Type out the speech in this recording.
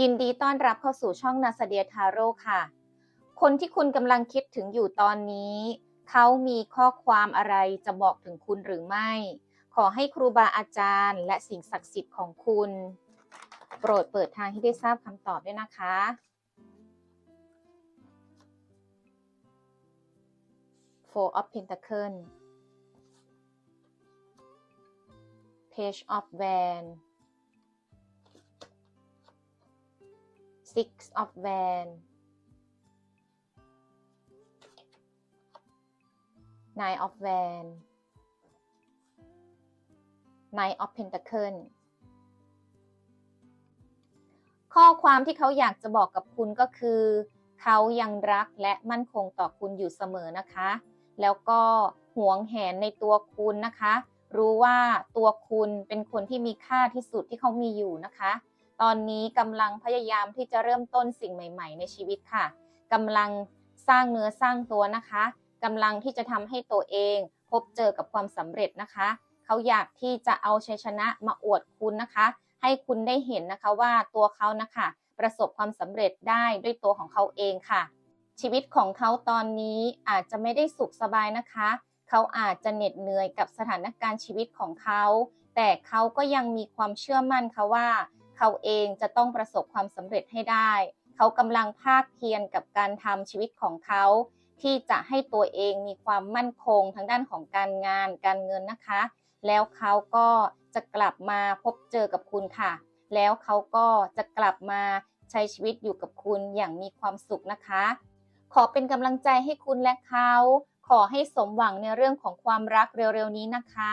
ยินดีต้อนรับเข้าสู่ช่องนาสเดียทาโร่ค่ะ คนที่คุณกำลังคิดถึงอยู่ตอนนี้ เขามีข้อความอะไรจะบอกถึงคุณหรือไม่ ขอให้ครูบาอาจารย์ และสิ่งศักดิ์สิทธิ์ของคุณ โปรดเปิดทางให้ได้ทราบคำตอบด้วยนะคะ Four of Pentacles Page of Wands Six of Wands Nine of Wands Nine of Pentacles ข้อความที่เขาอยากจะบอกกับคุณก็คือ เขายังรักและมั่นคงต่อคุณอยู่เสมอนะคะ แล้วก็หวงแหนในตัวคุณนะคะ รู้ว่าตัวคุณเป็นคนที่มีค่าที่สุดที่เขามีอยู่นะคะ ตอนนี้กำลังพยายามที่จะเริ่มต้นสิ่งใหม่ ๆ ในชีวิตค่ะกำลังสร้างเนื้อสร้างตัวนะคะกำลังที่จะทำให้ตัวเอง พบเจอกับความสำเร็จนะคะ เขาอยากที่จะเอาชัยชนะมาอวดคุณนะคะ ให้คุณได้เห็นนะคะว่าตัวเขานะคะ ประสบความสำเร็จได้ด้วยตัวของเขาเองค่ะ ชีวิตของเขาตอนนี้อาจจะไม่ได้สุขสบายนะคะ เขาอาจจะเหน็ดเหนื่อยกับสถานการณ์ชีวิตของเขา แต่เขาก็ยังมีความเชื่อมั่นค่ะว่า เขาเองจะต้องประสบความสำเร็จให้ได้ เขากำลังภาคเพียรกับการทำชีวิตของเขา ที่จะให้ตัวเองมีความมั่นคงทางด้านของการงาน การเงินนะคะ แล้วเขาก็จะกลับมาพบเจอกับคุณค่ะ แล้วเขาก็จะกลับมาใช้ชีวิตอยู่กับคุณอย่างมีความสุขนะคะ ขอเป็นกำลังใจให้คุณและเขา ขอให้สมหวังในเรื่องของความรักเร็วๆนี้นะคะ